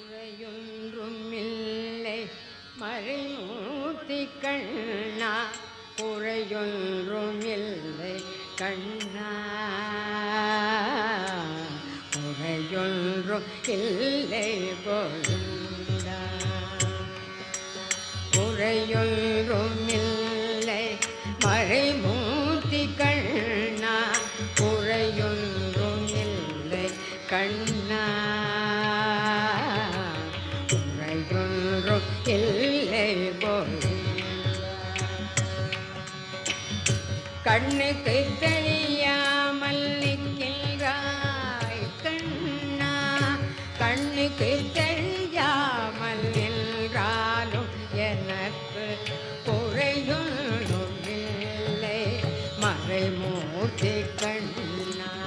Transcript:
குறையொன்றும் மறைமூர்த்தி கண்ணா குறையொன்றுமில்லை கண்ணா. குறையொன்றும் இல்லை கோவிந்தா. குறையொன்றும் இல்லை மறைமூர்த்தி கண்ணா குறையொன்றும் இல்லை கண்ணா. கண்ணுக்கு தெரியாமல் நிற்கின்றாய் கண்ணா. கண்ணுக்கு தெரியாமல் நின்றாலும் எனக்கு குறையும் இல்லை. மறைமூர்த்தி கண்ணா.